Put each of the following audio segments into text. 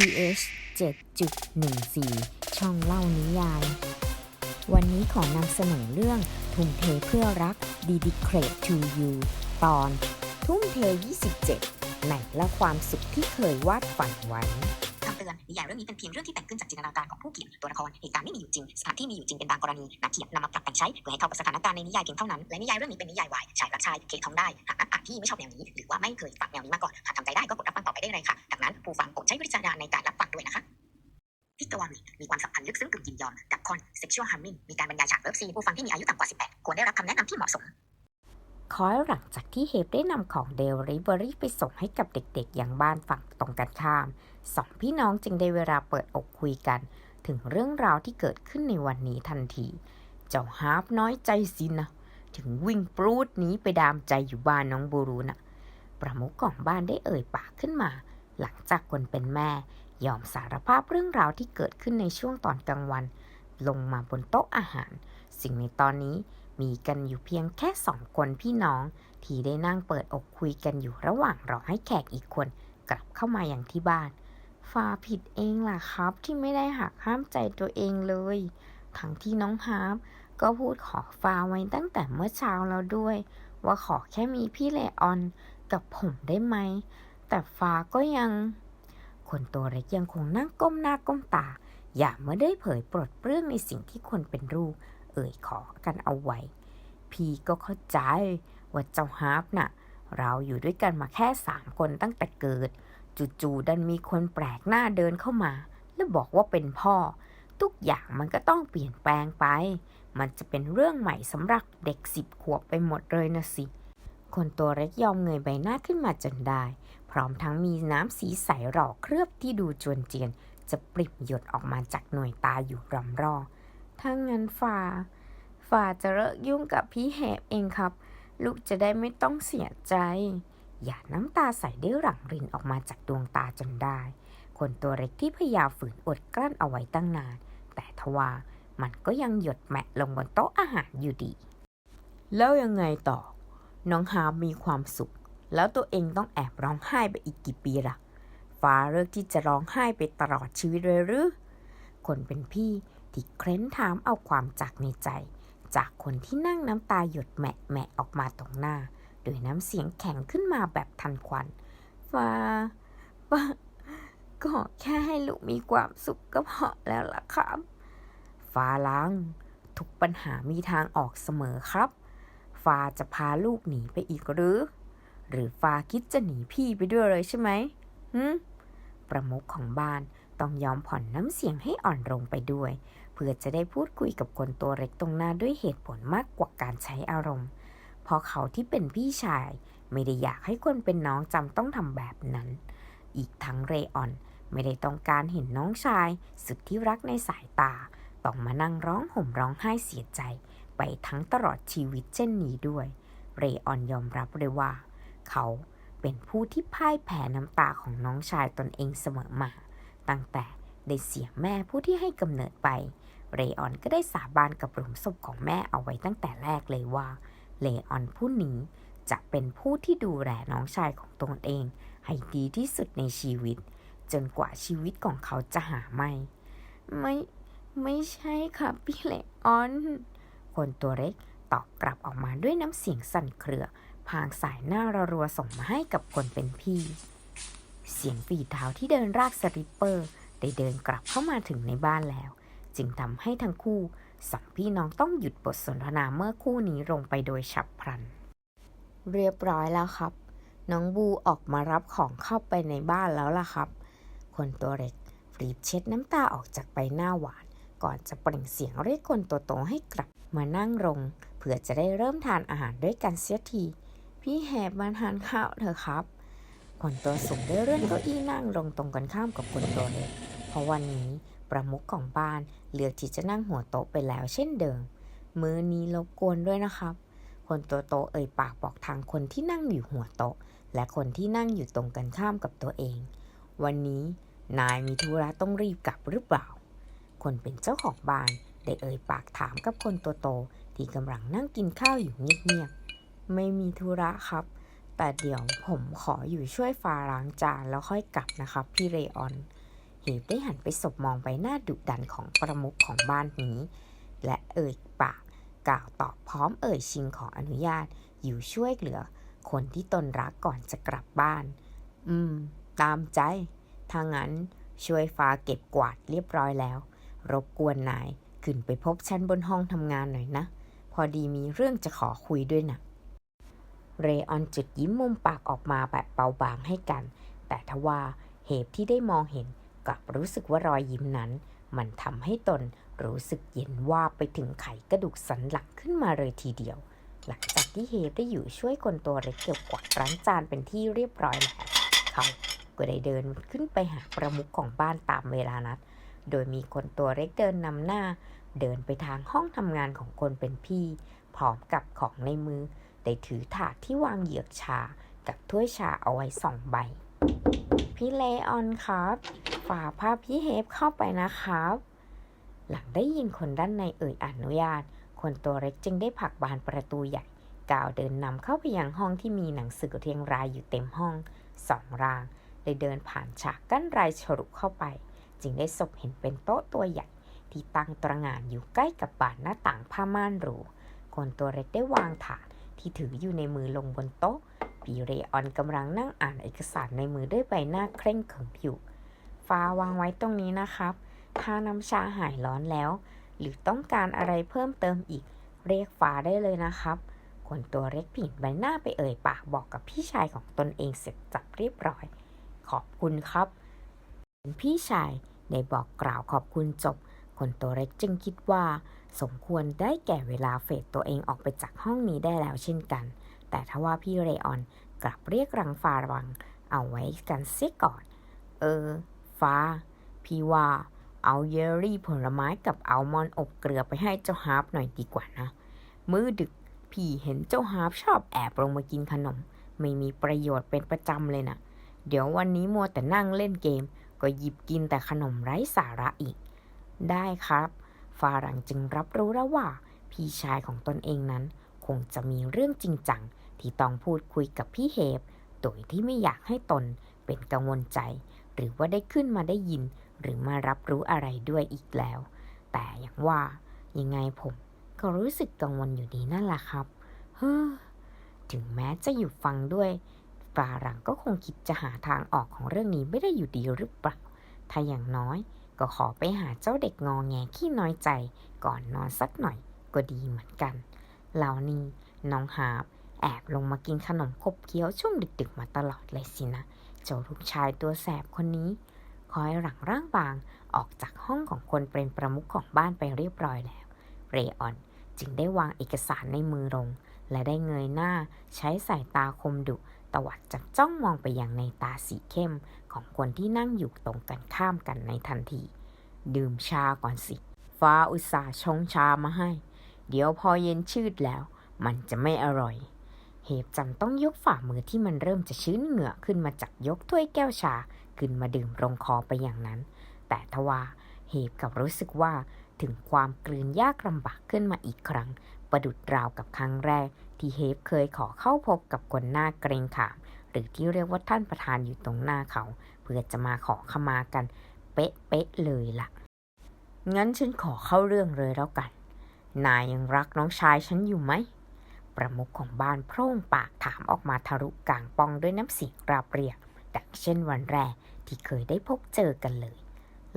pH 7.14 ช่องเล่านิยาย วันนี้ขอนำเสนอเรื่องทุ่มเทเพื่อรัก Dedicate to You ตอน ทุ่มเท 27ในและความสุขที่เคยวาดฝันไว้ นิยายเรื่องนี้เป็นเพียงเรื่องที่แต่งขึ้นจากจินตนาการของผู้เขียนตัวละครเหตุการณ์ไม่มีอยู่จริงสถานที่มีอยู่จริงเป็นบางกรณีนักเขียนนำมาปรับแต่งใช้เพื่อให้เข้ากับสถานการณ์ในนิยายเพียงเท่านั้นและนิยายเรื่องนี้เป็นนิยายวายชายรักชายเคท้องได้หากนักอ่านที่ไม่ชอบแนวนี้ หรือว่าไม่เคยฟังแนวนี้มาก่อนหากทำใจได้ก็กดรับฟังต่อไปได้เลยค่ะดังนั้นผู้ฟังโปรดใช้วิจารณญาณในการรับฟังด้วยนะคะพิกวามีมีความสัมพันธ์ลึกซึ้งกึ่งยินยอมกับคอน sexual harming มีการบรรยายฉากเลิฟซีนผู้ฟังที่มีอายุต่ำกว่า 18 ควรได้รับคำแนะนำที่เหมาะสมคอยหลังจากที่เฮฟได้นำของเดลิเวอรี่ไปส่งให้กับเด็กๆ อย่างบ้านฝั่งตรงกันข้าม สองพี่น้องจึงได้เวลาเปิดอกคุยกัน ถึงเรื่องราวที่เกิดขึ้นในวันนี้ทันที เจ้าฮาร์ปน้อยใจสินะ ถึงวิ่งปรูดหนี้ไปดามใจอยู่บ้านน้องบูรูนะประมุขของบ้านได้เอ่ยปากขึ้นมา หลังจากคนเป็นแม่ ยอมสารภาพเรื่องราวที่เกิดขึ้นในช่วงตอนกลางวัน ลงมาบนโต๊ะอาหาร สิ่งในตอนนี้มีกันอยู่เพียงแค่สองคนพี่น้อง ที่ได้นั่งเปิดอกคุยกันอยู่ระหว่างรอให้แขกอีกคน กลับเข้ามาอย่างที่บ้าน ฟ้าผิดเองล่ะครับที่ไม่ได้หักห้ามใจตัวเองเลย ทั้งที่น้องฮาร์ปก็พูดขอฟ้าไว้ตั้งแต่เมื่อเช้าแล้วด้วย ว่าขอแค่มีพี่เลออนกับผมได้ไหม แต่ฟ้าก็ยัง คนตัวเล็กยังคงนั่งก้มหน้าก้มตา อย่าเมื่อได้เผยปลดเปลื้องในสิ่งที่คนเป็นลูก เอ่ยขอกันเอาไว้ พี่ก็เข้าใจว่าเจ้าฮาร์ปน่ะ เราอยู่ด้วยกันมาแค่สามคนตั้งแต่เกิด จู่ๆดันมีคนแปลกหน้าเดินเข้ามา แล้วบอกว่าเป็นพ่อ ทุกอย่างมันก็ต้องเปลี่ยนแปลงไป มันจะเป็นเรื่องใหม่สำหรับเด็กสิบขวบไปหมดเลยนะสิ คนตัวเล็กยอมเงยใบหน้าขึ้นมาจนได้ พร้อมทั้งมีน้ำสีใสหล่อเคลือบที่ดูจวนเจียน จะปริบหยดออกมาจากหน่วยตาอยู่รำรอถ้างั้นฝ่าฝ่าจะเลิกยุ่งกับพี่แหบเองครับ ลูกจะได้ไม่ต้องเสียใจ อย่าน้ำตาใสได้หลั่งรินออกมาจากดวงตาจนได้ คนตัวเล็กที่พยายามฝืนอดกลั้นเอาไว้ตั้งนาน แต่ทว่ามันก็ยังหยดแมะลงบนโต๊ะอาหารอยู่ดี แล้วยังไงต่อ น้องฮาร์ปมีความสุข แล้วตัวเองต้องแอบร้องไห้ไปอีกกี่ปีล่ะ ฟ้าเลิกที่จะร้องไห้ไปตลอดชีวิตเลยหรือ คนเป็นพี่ที่เคร้นถามเอาความจากในใจ จากคนที่นั่งน้ำตาหยดแมะแมะออกมาตรงหน้า โดยน้ำเสียงแข็งขึ้นมาแบบทันควันฟ้าฟ้าก็แค่ให้ลูกมีความสุขก็พอแล้วล่ะครับฟ้าล้างทุกปัญหามีทางออกเสมอครับฟ้าจะพาลูกหนีไปอีกหรือ หรือฟ้าคิดจะหนีพี่ไปด้วยเลยใช่ไหมหืมประมุขของบ้านต้องยอมผ่อนน้ำเสียงให้อ่อนลงไปด้วย เพื่อจะได้พูดคุยกับคนตัวเล็กตรงหน้าด้วยเหตุผลมากกว่าการใช้อารมณ์ เพราะเขาที่เป็นพี่ชาย ไม่ได้อยากให้คนเป็นน้องจำต้องทำแบบนั้น อีกทั้งเรออนไม่ได้ต้องการเห็นน้องชาย สุดที่รักในสายตา ต้องมานั่งร้องห่มร้องไห้เสียใจ ไปทั้งตลอดชีวิตเช่นนี้ด้วย เรออนยอมรับเลยว่า เขาเป็นผู้ที่พ่ายแพ้น้ำตาของน้องชายตนเองเสมอมา ตั้งแต่ได้เสียแม่ผู้ที่ให้กำเนิดไป เรออนก็ได้สาบานกับหลุมศพของแม่เอาไว้ตั้งแต่แรกเลยว่า เลออนผู้นี้ จะเป็นผู้ที่ดูแลน้องชายของตนเอง ให้ดีที่สุดในชีวิต จนกว่าชีวิตของเขาจะหาไม่ ไม่ไม่ใช่ค่ะพี่เลออน คนตัวเล็กตอบกลับออกมาด้วยน้ำเสียงสั่นเครือ พางสายหน้าร,รัวส่งมาให้กับคนเป็นพี่ เสียงฝีเท้าที่เดินรากสริปเปอร์ ได้เดินกลับเข้ามาถึงในบ้านแล้ว จึงทำให้ทั้งคู่ สองพี่น้องต้องหยุดบทสนทนาเมื่อคู่นี้ลงไปโดยฉับพลัน เรียบร้อยแล้วครับ น้องบูออกมารับของเข้าไปในบ้านแล้วล่ะครับ คนตัวเล็กรีบเช็ดน้ำตาออกจากใบหน้าหวาน ก่อนจะเปล่งเสียงเรียกคนตัวโตให้กลับมานั่งลงเพื่อจะได้เริ่มทานอาหารด้วยกันเสียที พี่แหบมาทานข้าวเถอะครับ คนตัวสูงได้เลื่อนเก้าอี้นั่งลงตรงกันข้ามกับคนตัวเล็กเพราะวันนี้ ประมุขของบ้านเลือกที่จะนั่งหัวโต๊ะไปแล้วเช่นเดิม มือนี้รบกวนด้วยนะครับ คนตัวโตเอ่ยปากบอกทางคนที่นั่งอยู่หัวโต๊ะ และคนที่นั่งอยู่ตรงกันข้ามกับตัวเอง วันนี้นายมีธุระต้องรีบกลับหรือเปล่า คนเป็นเจ้าของบ้านได้เอ่ยปากถามกับคนตัวโตที่กำลังนั่งกินข้าวอยู่เงียบๆ ไม่มีธุระครับ แต่เดี๋ยวผมขออยู่ช่วยฟาล้างจานแล้วค่อยกลับนะครับพี่เรออน เหบได้หันไปสบมองใบหน้าดุดันของประมุขของบ้านนี้ และเอ่ยปากกล่าวตอบพร้อมเอ่ยชิงขออนุญาตอยู่ช่วยเหลือ คนที่ตนรักก่อนจะกลับบ้าน อืม ตามใจ ถ้างั้นช่วยฟ้าเก็บกวาดเรียบร้อยแล้ว รบกวนนายขึ้นไปพบฉันบนห้องทำงานหน่อยนะ พอดีมีเรื่องจะขอคุยด้วยนะเรออนจุดยิ้มมุมปากออกมาแบบเบาบางให้กัน แต่ทว่าเหตุที่ได้มองเห็น กลับรู้สึกว่ารอยยิ้มนั้น มันทำให้ตนรู้สึกเย็นว่าบไปถึงไขกระดูกสันหลังขึ้นมาเลยทีเดียว หลังจากที่เฮฟได้อยู่ช่วยคนตัวเล็กเก็บกวาดร้านจานเป็นที่เรียบร้อยแล้วเขาก็ได้เดินขึ้นไปหาประมุขของบ้านตามเวลานัด โดยมีคนตัวเล็กเดินนำหน้า เดินไปทางห้องทำงานของคนเป็นพี่ พร้อมกับของในมือ ได้ถือถาดที่วางเหยือกชา กับถ้วยชาเอาไว้สองใบ พี่เลออนครับ ฝากพาพี่เฮฟเข้าไปนะครับ หลังได้ยินคนด้านในเอ่ยอนุญาต คนตัวเล็กจึงได้ผลักบานประตูใหญ่ก้าวเดินนำเข้าไปยังห้องที่มีหนังสือเรียงรายอยู่เต็มห้องสองรางได้เดินผ่านฉากกั้นรายฉลุเข้าไป จึงได้สบเห็นเป็นโต๊ะตัวใหญ่ ที่ตั้งตระหง่านอยู่ใกล้กับบานหน้าต่างผ้าม่านหรูคนตัวเล็กได้วางถาดที่ถืออยู่ในมือลงบนโต๊ะปีเรออนกำลังนั่งอ่านเอกสารในมือด้วยใบหน้าเคร่งขรึมอยู่ ฟ้าวางไว้ตรงนี้นะครับ ถ้าน้ำชาหายร้อนแล้ว หรือต้องการอะไรเพิ่มเติมอีก เรียกฟ้าได้เลยนะครับคนตัวเล็กผินใบหน้าไปเอ่ยปากบอกกับพี่ชายของตนเองเสร็จจับเรียบร้อย ขอบคุณครับพี่ชายได้บอกกล่าวขอบคุณจบ คนตัวเล็กจึงคิดว่า สมควรได้แก่เวลาเฟดตัวเองออกไปจากห้องนี้ได้แล้วเช่นกัน แต่ทว่าพี่เรออนกลับเรียกรังฟ้าวัง เอาไว้กันเสียก่อน เออ ฟ้า พี่ว่าเอาเยลลี่ผลไม้กับอัลมอนด์อบเกลือไปให้เจ้าฮาร์ปหน่อยดีกว่านะ มื้อดึกพี่เห็นเจ้าฮาร์ปชอบแอบลงมากินขนม ไม่มีประโยชน์เป็นประจำเลยนะเดี๋ยววันนี้มัวแต่นั่งเล่นเกม ก็หยิบกินแต่ขนมไร้สาระอีก ได้ครับฟารังจึงรับรู้แล้วว่า พี่ชายของตนเองนั้น คงจะมีเรื่องจริงจัง ที่ต้องพูดคุยกับพี่เฮฟโดยที่ไม่อยากให้ตนเป็นกังวลใจ หรือว่าได้ขึ้นมาได้ยิน หรือมารับรู้อะไรด้วยอีกแล้ว แต่อย่างว่ายังไงผมก็รู้สึกกังวลอยู่ดีนั่นแหละครับเฮ้อถึงแม้จะอยู่ฟังด้วยฟารังก็คงคิดจะหาทางออกของเรื่องนี้ไม่ได้อยู่ดีหรือเปล่า ถ้าอย่างน้อยก็ขอไปหาเจ้าเด็กงอแงขี้น้อยใจ ก่อนนอนสักหน่อยก็ดีเหมือนกัน เหล่านี้น้องหาบแอบลงมากินขนมขบเคี้ยวช่วงดึกๆมาตลอดเลยสินะ เจ้าลูกชายตัวแสบคนนี้ คอยหลังร่างบางออกจากห้องของคนเป็นประมุขของบ้านไปเรียบร้อยแล้ว เรออนจึงได้วางเอกสารในมือลง และได้เงยหน้าใช้สายตาคมดุตวัดจากจ้องมองไปยังในตาสีเข้มของคนที่นั่งอยู่ตรงกันข้ามกันในทันที ดื่มชาก่อนสิ ฟ้าอุตส่าห์ชงชามาให้ เดี๋ยวพอเย็นชืดแล้ว มันจะไม่อร่อย เหบจำต้องยกฝ่ามือที่มันเริ่มจะชื้นเหงื่อขึ้นมาจากยกถ้วยแก้วชา ขึ้นมาดื่มลงคอไปอย่างนั้น แต่ทว่าเหบกลับรู้สึกว่าถึงความกลืนยากลำบากขึ้นมาอีกครั้ง ประดุดราวกับครั้งแรก ที่เฮฟเคยขอเข้าพบกับคนหน้าเกรงขาม หรือที่เรียกว่าท่านประธานอยู่ตรงหน้าเขา เพื่อจะมาขอขมากัน เป๊ะๆเลยล่ะ งั้นฉันขอเข้าเรื่องเลยแล้วกัน นายยังรักน้องชายฉันอยู่ไหม ประมุขของบ้านโพร่งปากถามออกมาทะลุกลางปองด้วยน้ำเสียงราบเรียบดังเช่นวันแรกที่เคยได้พบเจอกันเลย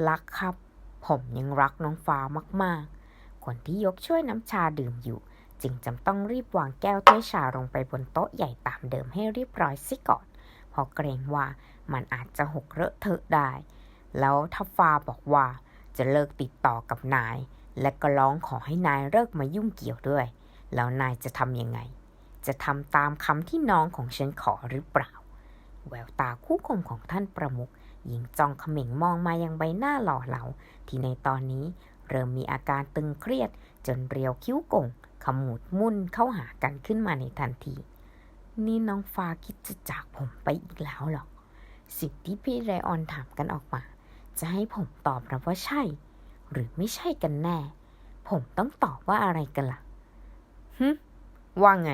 รักครับ ผมยังรักน้องฟ้ามากๆ คนที่ยกช่วยน้ำชาดื่มอยู่ จึงจำต้องรีบวางแก้วถ้วยชาลงไปบนโต๊ะใหญ่ตามเดิมให้เรียบร้อยซิก่อน เพราะเกรงว่ามันอาจจะหกเลอะเทอะได้ แล้วถ้าฟ้าบอกว่าจะเลิกติดต่อกับนาย และก็ร้องขอให้นายเลิกมายุ่งเกี่ยวด้วย แล้วนายจะทำยังไง จะทำตามคำที่น้องของฉันขอหรือเปล่า แววตาคู่คมของท่านประมุขหญิงจ้องเขม่งมองมายังใบหน้าหล่อเหลาที่ในตอนนี้เริ่มมีอาการตึงเครียด จนเรียวคิ้วโก่งขมูดมุ่นเข้าหากันขึ้นมาในทันที นี่น้องฟ้าคิดจะจากผมไปอีกแล้วหรอสิ่งที่พี่ไรออนถามกันออกมา จะให้ผมตอบรับว่าใช่ หรือไม่ใช่กันแน่ ผมต้องตอบว่าอะไรกันล่ะ ฮึว่าไง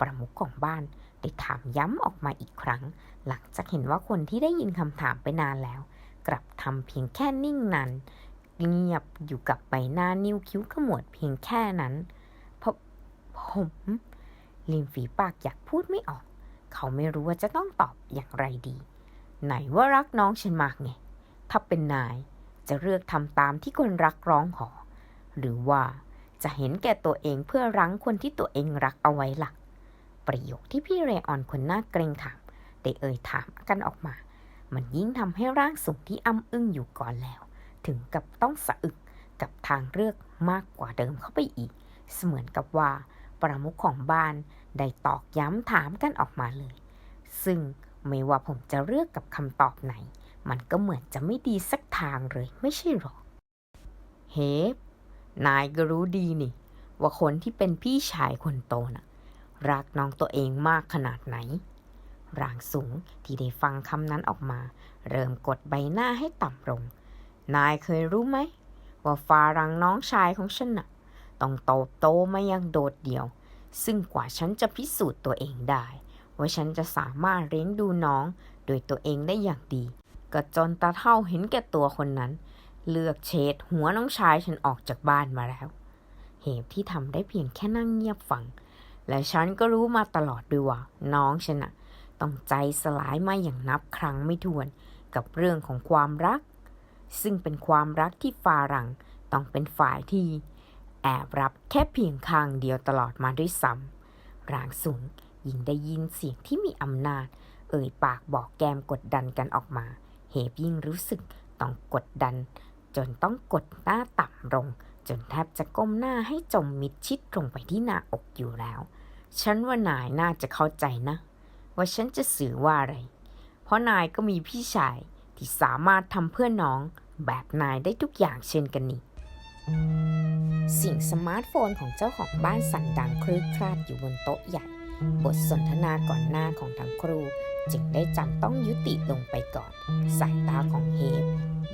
ประมุขของบ้านได้ถามย้ำออกมาอีกครั้ง หลังจากเห็นว่าคนที่ได้ยินคำถามไปนานแล้ว กลับทำเพียงแค่นิ่งนั้นเงียบอยู่กับใบหน้านิ้วคิ้วขมวดเพียงแค่นั้นเพราะผมริมฝีปากอยากพูดไม่ออก เขาไม่รู้ว่าจะต้องตอบอย่างไรดี ไหนว่ารักน้องฉันมากไง ถ้าเป็นนายจะเลือกทำตามที่คนรักร้องขอ หรือว่า จะเห็นแก่ตัวเองเพื่อรั้งคนที่ตัวเองรักเอาไว้ล่ะ ประโยคที่พี่เรออนคนหน้าเกรงขามได้เอ่ยถามกันออกมา มันยิ่งทำให้ร่างสูงที่อ้ำอึ้งอยู่ก่อนแล้ว ถึงกับต้องสะอึกกับทางเลือกมากกว่าเดิมเข้าไปอีก เสมือนกับว่า ประมุขของบ้านได้ตอกย้ำถามกันออกมาเลย ซึ่งไม่ว่าผมจะเลือกกับคำตอบไหน มันก็เหมือนจะไม่ดีสักทางเลยไม่ใช่หรอ เฮฟ นายก็รู้ดีนี่ ว่าคนที่เป็นพี่ชายคนโตน่ะ รักน้องตัวเองมากขนาดไหน ร่างสูงที่ได้ฟังคำนั้นออกมา เริ่มกดใบหน้าให้ต่ำลง นายเคยรู้ไหม ว่าฟารังน้องชายของฉันน่ะ ต้องโตโตมาอยังโดดเดี่ยว ซึ่งกว่าฉันจะพิสูจน์ตัวเองได้ ว่าฉันจะสามารถเลี้ยงดูน้องโดยตัวเองได้อย่างดี ก็จนตาเท่าเห็นแก่ตัวคนนั้น เลือกเฉดหัวน้องชายฉันออกจากบ้านมาแล้ว เหตุที่ทำได้เพียงแค่นั่งเงียบฟัง และฉันก็รู้มาตลอดด้วยว่า น้องฉันนะต้องใจสลายมาอย่างนับครั้งไม่ถ้วนกับเรื่องของความรัก ซึ่งเป็นความรักที่ฟารังต้องเป็นฝ่ายที่ แอบรับแค่เพียงข้างเดียวตลอดมาด้วยซ้ำร่างสูงยิ่งได้ยินเสียงที่มีอำนาจ เอ่ยปากบอกแกมกดดันกันออกมา เหบยิ่งรู้สึกต้องกดดัน จนต้องกดหน้าต่ำลง จนแทบจะก้มหน้าให้จมมิดชิดลงไปที่หน้าอกอยู่แล้ว ฉันว่านายน่าจะเข้าใจนะ ว่าฉันจะสื่อว่าอะไร เพราะนายก็มีพี่ชายที่สามารถทำเพื่อน้องแบบนายได้ทุกอย่างเช่นกันนี่เสียงสมาร์ทโฟนของเจ้าของบ้านสั่นดังคลืดคลาดอยู่บนโต๊ะใหญ่ บทสนทนาก่อนหน้าของทั้งครู จึงได้จำต้องยุติลงไปก่อน สายตาของเฮฟ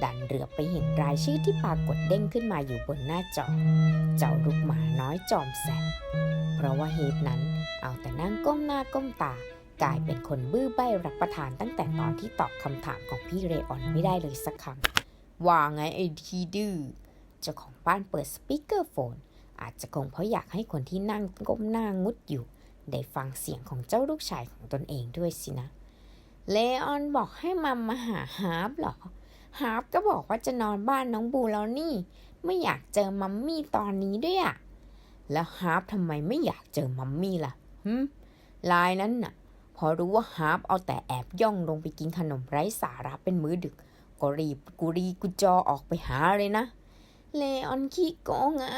ดันเรือไปเห็นรายชื่อที่ปรากฏเด้งขึ้นมาอยู่บนหน้าจอ เจ้าลูกหมาน้อยจอมแสบเพราะว่าเฮฟนั้นเอาแต่นั่งก้มหน้าก้มตากลายเป็นคนบื้อใบ้รับประทานตั้งแต่ตอนที่ตอบคำถามของพี่เรออนไม่ได้เลยสักคำว่าไงไอ้ทีดื้อเจ้าของบ้านเปิดสปีกเกอร์โฟน อาจจะคงเพราะอยากให้คนที่นั่งก้มหน้างุดอยู่ ได้ฟังเสียงของเจ้าลูกชายของตนเองด้วยสินะ เลออนบอกให้มัมมาหาฮาร์ปเหรอ ฮาร์ปก็บอกว่าจะนอนบ้านน้องบูแล้วนี่ ไม่อยากเจอมัมมี่ตอนนี้ด้วยอะแล้วฮาร์ปทำไมไม่อยากเจอมัมมี่ล่ะฮึลายนั้นน่ะ พอรู้ว่าฮาร์ปเอาแต่แอบย่องลงไปกินขนมไร้สาระเป็นมื้อดึกก็รีบกุรีกุจอออกไปหาเลยนะ เลออนขี้โกงอะ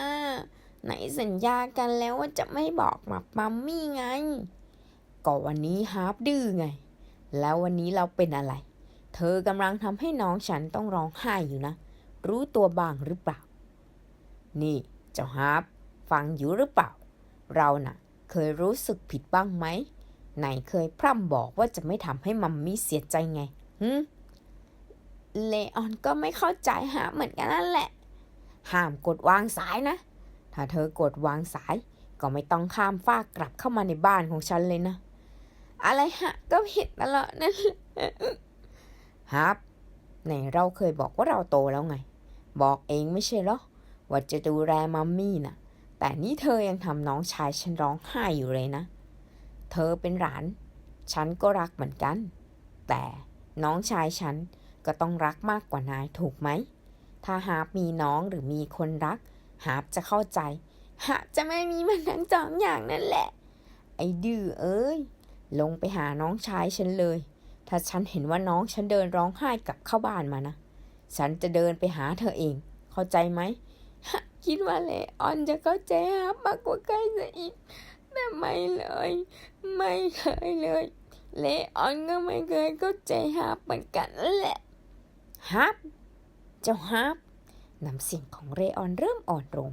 ไหนสัญญากันแล้วว่าจะไม่บอกมามัมมี่ไง ก็วันนี้ฮาร์ปดื้อไง แล้ววันนี้เราเป็นอะไร เธอกำลังทำให้น้องฉันต้องร้องไห้อยู่นะ รู้ตัวบ้างหรือเปล่า นี่ เจ้าฮาร์ปฟังอยู่หรือเปล่า เราน่ะ เคยรู้สึกผิดบ้างไหม ไหนเคยพร่ำบอกว่าจะไม่ทำให้มัมมี่เสียใจไงฮึเลออนก็ไม่เข้าใจฮาร์ปเหมือนกันนั่นแหละ ห้ามกดวางสายนะ ถ้าเธอกดวางสาย ก็ไม่ต้องข้ามฟากกลับเข้ามาในบ้านของฉันเลยนะ อะไรฮะ ก็ผิดตลอดนั่นแหละฮับไหนเราเคยบอกว่าเราโตแล้วไง บอกเองไม่ใช่เหรอว่าจะดูแลมัมมี่น่ะ แต่นี่เธอยังทำน้องชายฉันร้องไห้อยู่เลยนะ เธอเป็นหลาน ฉันก็รักเหมือนกัน แต่น้องชายฉันก็ต้องรักมากกว่านายถูกไหม ถ้าฮาร์ปมีน้องหรือมีคนรักฮาร์ปจะเข้าใจฮาร์ปจะไม่มีมันทั้งสองอย่างนั่นแหละ ไอ้ดื้อเอ้ย ลงไปหาน้องชายฉันเลย ถ้าฉันเห็นว่าน้องฉันเดินร้องไห้กลับเข้าบ้านมานะ ฉันจะเดินไปหาเธอเอง เข้าใจไหมฮะคิดว่าเลออนจะเข้าใจฮาร์ปมากกว่าใครซะอีก แต่ไม่เลย ไม่เคยเลย เลออนก็ไม่เคยเข้าใจฮาร์ปเหมือนกันนั่นแหละฮาร์ปเจ้าฮาร์ปน้ำเสียงของเรออนเริ่มอ่อนลง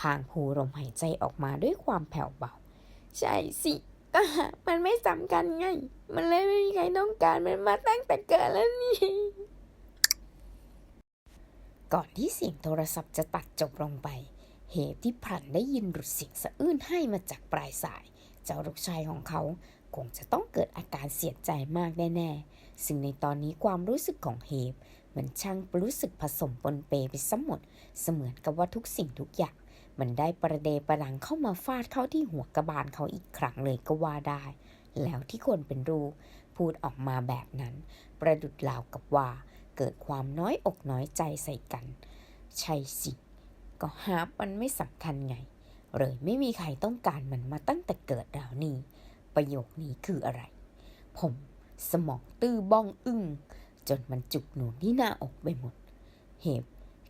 พางหูลมหายใจออกมาด้วยความแผ่วเบา ใช่สิ ก็มันไม่สำคัญไง มันเลยไม่มีใครต้องการมันมาตั้งแต่เกิดแล้วนี่ ก่อนที่เสียงโทรศัพท์จะตัดจบลงไป เหตุที่พลันได้ยินหลุดเสียงสะอื้นให้มาจากปลายสาย เจ้าลูกชายของเขาคงจะต้องเกิดอาการเสียใจมากแน่ๆ ซึ่งในตอนนี้ความรู้สึกของเฮฟมันช่างรู้สึกผสมปนเปไปซะหมด เสมือนกับว่าทุกสิ่งทุกอย่าง มันได้ประเดประดังเข้ามาฟาดเข้าที่หัวกระบาลเขาอีกครั้งเลยก็ว่าได้ แล้วที่คนเป็นรูพูดออกมาแบบนั้น ประดุดราวกับว่า เกิดความน้อยอกน้อยใจใส่กัน ใช่สิ ก็ฮาร์ปมันไม่สำคัญไง เลยไม่มีใครต้องการมันมาตั้งแต่เกิดแล้วนี่ ประโยคนี้คืออะไร ผมสมองตื้อบ้องอึ้งจนมันจุกหนูที่หน้าอกไปหมด เห็บ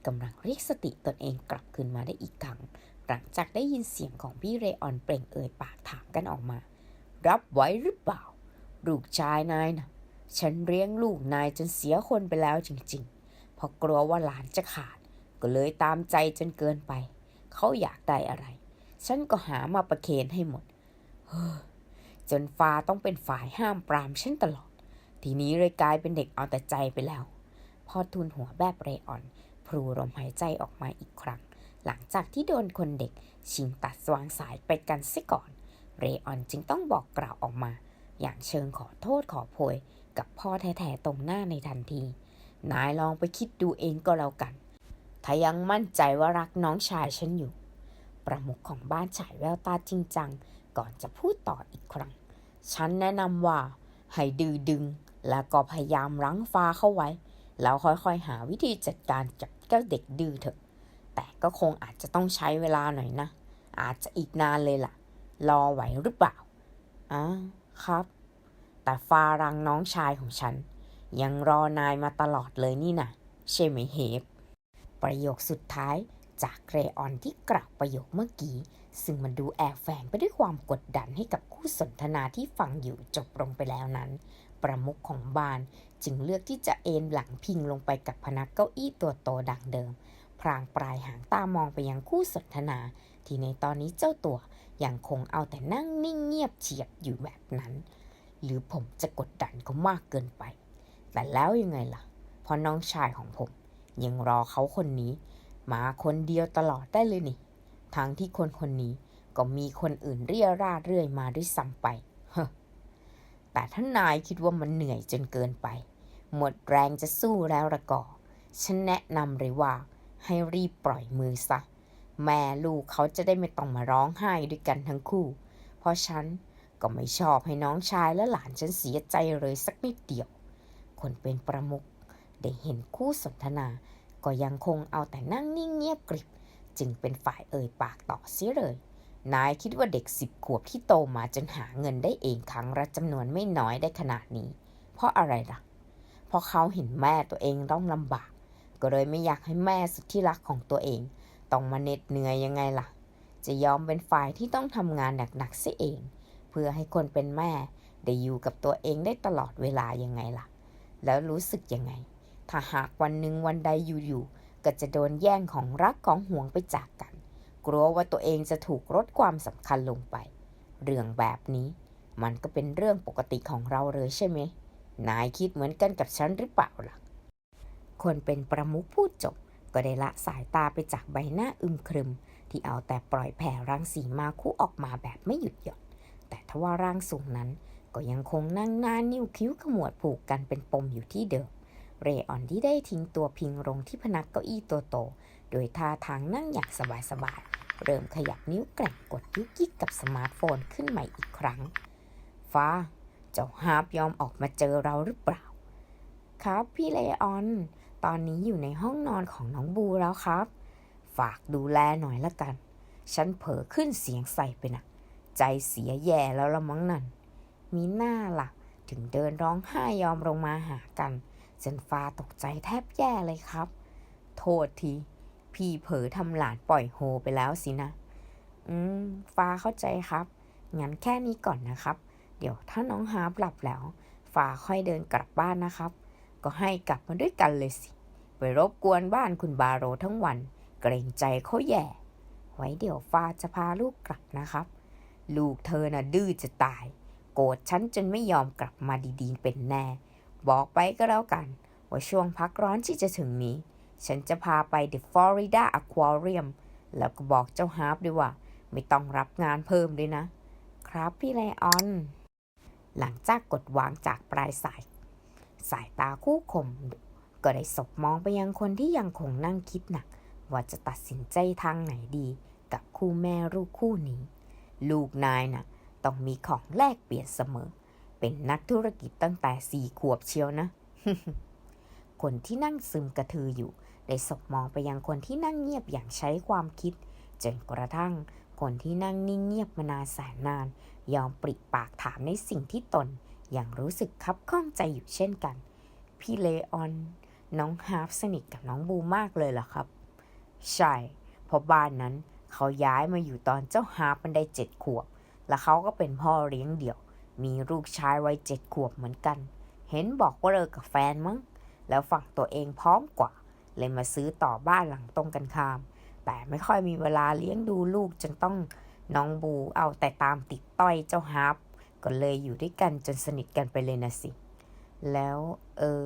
กำลังเรียกสติตนเองกลับคืนมาได้อีกครั้ง หลังจากได้ยินเสียงของพี่เรออนเปล่งเอ่ยปากถามกันออกมา รับไว้หรือเปล่า ลูกชายนายนะฉันเลี้ยงลูกนายจนเสียคนไปแล้วจริงๆ เพราะกลัวว่าหลานจะขาด ก็เลยตามใจจนเกินไป เขาอยากได้อะไร ฉันก็หามาประเคนให้หมด เฮ้อจนฟ้าต้องเป็นฝ่ายห้ามปรามฉันตลอด ทีนี้เลยกลายเป็นเด็กเอาแต่ใจไปแล้ว พอทูลหัวแบบเรออน พลูลมหายใจออกมาอีกครั้ง หลังจากที่โดนคนเด็ก ชิงตัดสวางสายไปกันเสียก่อน เรออนจึงต้องบอกกล่าวออกมา อย่างเชิงขอโทษขอโพย กับพ่อแท้ๆตรงหน้าในทันที นายลองไปคิดดูเองก็แล้วกัน ถ้ายังมั่นใจว่ารักน้องชายฉันอยู่ ประมุขของบ้านฉายแววตาจริงจัง ก่อนจะพูดต่ออีกครั้ง ฉันแนะนำว่าให้ดื้อดึง แล้วก็พยายามรั้งฟ้าเข้าไว้ แล้วค่อยๆ หาวิธีจัดการกับเจ้าเด็กดื้อเถอะ แต่ก็คงอาจจะต้องใช้เวลาหน่อยนะ อาจจะอีกนานเลยล่ะ รอไหวหรือเปล่าอ่าครับ แต่ฟารังน้องชายของฉัน ยังรอนายมาตลอดเลยนี่นะใช่ไหมเฮฟประโยคสุดท้ายจากเรออนที่กล่าวประโยคเมื่อกี้ ซึ่งมันดูแอบแฝงไปด้วยความกดดันให้กับคู่สนทนาที่ฟังอยู่จบลงไปแล้วนั้น ประมุขของบาน จึงเลือกที่จะเอนหลังพิงลงไปกับพนักเก้าอี้ตัวโตดังเดิม พรางปลายหางตามองไปยังคู่สนทนา ที่ในตอนนี้เจ้าตัวยังคงเอาแต่นั่งนิ่งเงียบเฉียบอยู่แบบนั้น หรือผมจะกดดันเขามากเกินไป แต่แล้วยังไงล่ะ เพราะน้องชายของผม ยังรอเขาคนนี้ มาคนเดียวตลอดได้เลยนี่ทั้งที่คนคนนี้ก็มีคนอื่นเรียราเรื่อยมาด้วยซ้ำไป แต่ถ้านายคิดว่ามันเหนื่อยจนเกินไป หมดแรงจะสู้แล้วละก็ฉันแนะนำเลยว่า ให้รีบปล่อยมือซะ แม่ลูกเขาจะได้ไม่ต้องมาร้องไห้ด้วยกันทั้งคู่ เพราะฉันก็ไม่ชอบให้น้องชายและหลานฉันเสียใจเลยสักนิดเดียว คนเป็นประมุขได้เห็นคู่สนทนา ก็ยังคงเอาแต่นั่งนิ่งเงียบกริบ จึงเป็นฝ่ายเอ่ยปากต่อเสียเลย นายคิดว่าเด็กสิบขวบที่โตมาจนหาเงินได้เองครั้งละจำนวนไม่น้อยได้ขนาดนี้ เพราะอะไรล่ะ เพราะเขาเห็นแม่ตัวเองต้องลำบาก ก็เลยไม่อยากให้แม่สุดที่รักของตัวเอง ต้องมาเหน็ดเหนื่อยยังไงล่ะ จะยอมเป็นฝ่ายที่ต้องทำงานหนักๆเสียเอง เพื่อให้คนเป็นแม่ได้อยู่กับตัวเองได้ตลอดเวลายังไงล่ะ แล้วรู้สึกยังไง ถ้าหากวันหนึ่งวันใดอยู่ๆก็จะโดนแย่งของรักของห่วงไปจากกัน กลัวว่าตัวเองจะถูกลดความสำคัญลงไป เรื่องแบบนี้ มันก็เป็นเรื่องปกติของเราเลยใช่ไหม นายคิดเหมือนกันกับฉันหรือเปล่าล่ะ คนเป็นประมุขพูดจบ ก็ได้ละสายตาไปจากใบหน้าอึมครึม ที่เอาแต่ปล่อยแผ่รังสีมาคู่ออกมาแบบไม่หยุดหย่อน แต่ทว่าร่างสูงนั้น ก็ยังคงนั่งหน้านิ้วคิ้วขมวดผูกกันเป็นปมอยู่ที่เดิม เรออนที่ได้ทิ้งตัวพิงลงที่พนักเก้าอี้ตัวโต โดยท่าทางนั่งอย่างสบายๆ เริ่มขยับนิ้วแกร่งกดยุกยิกกับสมาร์ทโฟนขึ้นใหม่อีกครั้ง ฟ้า เจ้าฮาร์ปยอมออกมาเจอเราหรือเปล่า ครับพี่เลออน ตอนนี้อยู่ในห้องนอนของน้องบูแล้วครับ ฝากดูแลหน่อยละกัน ฉันเผลอขึ้นเสียงใส่ไปนะใจเสียแย่แล้วละมั้งนั่น มีหน้าล่ะ ถึงเดินร้องไห้ยอมลงมาหากันจนฟ้าตกใจแทบแย่เลยครับ โทษที พี่เผลอทำหลานปล่อยโฮไปแล้วสินะ อืม ฟ้าเข้าใจครับ งั้นแค่นี้ก่อนนะครับ เดี๋ยวถ้าน้องฮาร์ปหลับแล้วฟ้าค่อยเดินกลับบ้านนะครับ ก็ให้กลับมาด้วยกันเลยสิ ไปรบกวนบ้านคุณบาโรทั้งวัน เกรงใจเขาแย่ ไว้เดี๋ยวฟ้าจะพาลูกกลับนะครับ ลูกเธอน่ะดื้อจะตาย โกรธฉันจนไม่ยอมกลับมาดีๆ เป็นแน่ บอกไปก็แล้วกัน ว่าช่วงพักร้อนที่จะถึงนี้ ฉันจะพาไป The Florida Aquarium แล้วก็บอกเจ้าฮาร์ปด้วยว่า ไม่ต้องรับงานเพิ่มด้วยนะ ครับพี่ไลออน หลังจากกดวางจากปลายสาย สายตาคู่คมก็ได้สบมองไปยังคนที่ยังคงนั่งคิดหนัก ว่าจะตัดสินใจทางไหนดีกับคู่แม่ลูกคู่นี้ ลูกนายน่ะ ต้องมีของแลกเปลี่ยนเสมอ เป็นนักธุรกิจตั้งแต่สี่ขวบเชียวนะ คนที่นั่งซึมกระทืออยู่ ได้สบมองไปยังคนที่นั่งเงียบอย่างใช้ความคิดจนกระทั่งคนที่นั่งนิ่งเงียบมานานแสนนาน ยอมปริปากถามในสิ่งที่ตนยังรู้สึกคับข้องใจอยู่เช่นกัน พี่เลออน น้องฮาร์ฟสนิทกับน้องบูมากเลยเหรอครับ ใช่เพราะบ้านนั้นเขาย้ายมาอยู่ตอนเจ้าฮาร์ฟมันได้เจ็ดขวบ แล้วเขาก็เป็นพ่อเลี้ยงเดี่ยว มีลูกชายวัยเจ็ดขวบเหมือนกัน เห็นบอกว่าเลิกกับแฟนมั้ง แล้วฝั่งตัวเองพร้อมกว่า เลยมาซื้อต่อบ้านหลังตรงกันข้าม แต่ไม่ค่อยมีเวลาเลี้ยงดูลูกจนต้อง น้องบูเอาแต่ตามติดต้อยเจ้าฮาร์ฟก็เลยอยู่ด้วยกันจนสนิทกันไปเลยนะสิ แล้วเออ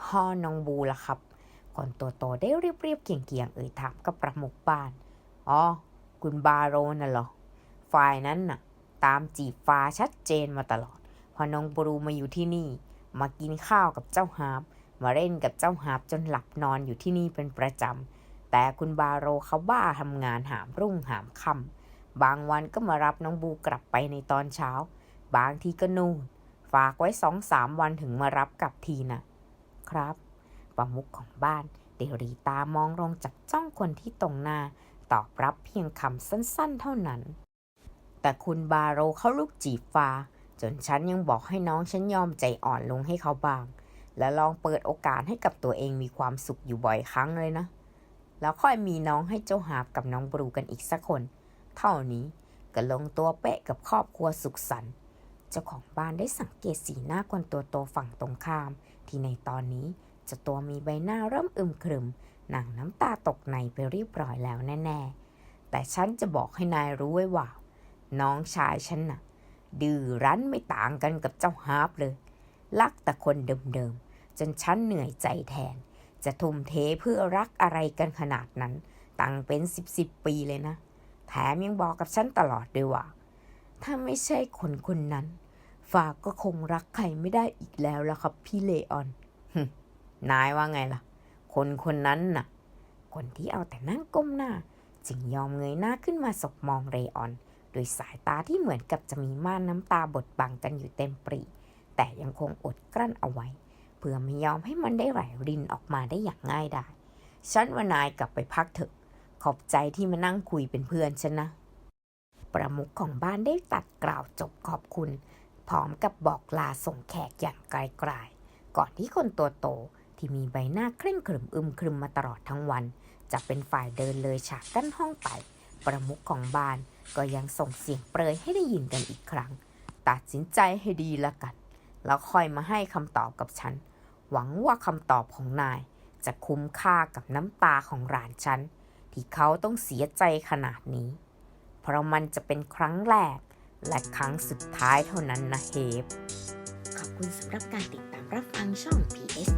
พ่อน้องบูล่ะครับคนตัวโตได้เรียบๆเกี่ยงๆเอ่ยถามกับประมุขบ้าน อ๋อ คุณบาโรน่ะเหรอ ฝ่ายนั้นน่ะ ตามจีบฟ้าชัดเจนมาตลอด พอน้องบรูมาอยู่ที่นี่ มากินข้าวกับเจ้าฮาร์ปมาเล่นกับเจ้าฮาร์ปจนหลับนอนอยู่ที่นี่เป็นประจำแต่คุณบาโรเขาบ้าทำงานหามรุ่งหามค่ำ บางวันก็มารับน้องบูกลับไปในตอนเช้า บางทีก็นู่น ฝากไว้สองสามวันถึงมารับกลับทีนะ ครับประมุขของบ้านเดรีตามองลงจับจ้องคนที่ตรงหน้า ตอบรับเพียงคำสั้นๆ เท่านั้น แต่คุณบาโรเขาลุกจีบฟ้า จนฉันยังบอกให้น้องฉันยอมใจอ่อนลงให้เขาบาง และลองเปิดโอกาสให้กับตัวเองมีความสุขอยู่บ่อยครั้งเลยนะ แล้วค่อยมีน้องให้เจ้าหาบกับน้องบรูกันอีกสักคน เท่านี้ก็ลงตัวเป๊ะกับครอบครัวสุขสันต์เจ้าของบ้านได้สังเกตสีหน้าคนตัวโตฝั่งตรงข้าม ที่ในตอนนี้เจะตัวมีใบหน้าเริ่มอึมครึมหนังน้ำตาตกในไปเรียบร้อยแล้วแน่ๆ แต่ฉันจะบอกให้นายรู้ไว้ว่า น้องชายฉันน่ะ ดื้อรั้นไม่ต่างกันกับเจ้าฮาร์ปเลย รักแต่คนเดิมๆ จนฉันเหนื่อยใจแทน จะทุ่มเทเพื่อรักอะไรกันขนาดนั้น ตั้งเป็นสิบสิบปีเลยนะ แถมยังบอกกับฉันตลอดด้วยว่า ถ้าไม่ใช่คนคนนั้น ฝากก็คงรักใครไม่ได้อีกแล้วละครับพี่เลออนนายว่าไงล่ะ คนคนนั้นน่ะ คนที่เอาแต่นั่งก้มหน้า จึงยอมเงยหน้าขึ้นมาสบมองเรออนโดยสายตาที่เหมือนกับจะมีม่านน้ำตาบดบังกันอยู่เต็มปรี แต่ยังคงอดกลั้นเอาไว้ เพื่อไม่ยอมให้มันได้ไหลรินออกมาได้อย่างง่ายดายฉันว่านายกลับไปพักเถอะ ขอบใจที่มานั่งคุยเป็นเพื่อนฉันนะ ประมุขของบ้านได้ตัดกล่าวจบขอบคุณ พร้อมกับบอกลาส่งแขกอย่างไกลๆ ก่อนที่คนตัวโตที่มีใบหน้าเคร่งขรึมอึมครึมมาตลอดทั้งวัน จะเป็นฝ่ายเดินเลยฉากกั้นห้องไป ประมุขของบ้านก็ยังส่งเสียงเปรยให้ได้ยินกันอีกครั้ง ตัดสินใจให้ดีละกัน แล้วค่อยมาให้คำตอบกับฉัน หวังว่าคำตอบของนาย จะคุ้มค่ากับน้ำตาของหลานฉัน ที่เขาต้องเสียใจขนาดนี้ เพราะมันจะเป็นครั้งแรก และครั้งสุดท้ายเท่านั้นนะเฮฟขอบคุณสำหรับการติดตามรับฟังช่อง PS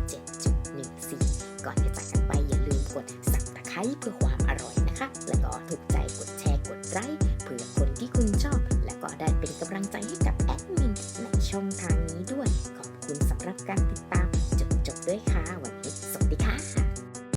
7.14 ก่อนจะจากกันไปอย่าลืมกดสับตะไคร้เพื่อความอร่อยนะคะ แล้วก็ถูกใจกดแชร์กดไลค์เพื่อคนที่คุณชอบ และก็ได้เป็นกำลังใจให้กับแอดมินในช่องทางนี้ด้วย ขอบคุณสำหรับการติดตามจบจบด้วยค่ะ